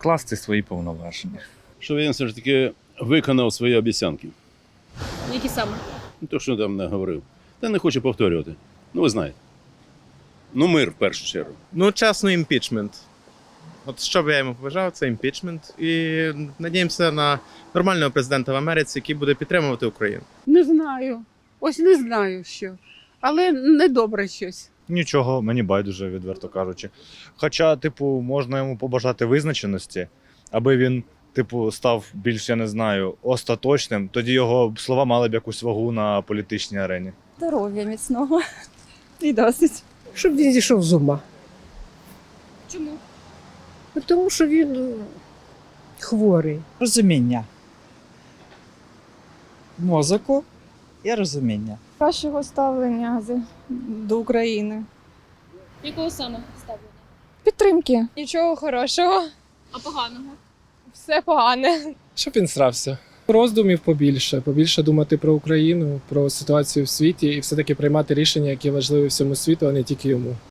скласти свої повноваження. Щоб він все ж таки виконав свої обіцянки. Які саме? Ну, То, що там не говорив. Та не хочу повторювати. Ну, ви знаєте. Ну, мир в першу чергу. Ну, чесно, імпічмент. От що би я йому побажав, це імпічмент. І надіємося на нормального президента в Америці, який буде підтримувати Україну. Не знаю. Ось не знаю що. Але недобре щось. Нічого, мені байдуже, відверто кажучи. Хоча, типу, можна йому побажати визначеності, аби він, типу, став більш, я не знаю, остаточним, тоді його слова мали б якусь вагу на політичній арені. Здоров'я міцного. І досить. Щоб він зійшов з ума. Чому? Тому що він ну, хворий. розуміння мозоку і розуміння. Кращого ставлення до України. Якого саме ставлення? Підтримки. Нічого хорошого. А поганого? Все погане. Щоб він срався. Роздумів побільше, побільше думати про Україну, про ситуацію в світі і все-таки приймати рішення, які важливі всьому світу, а не тільки йому.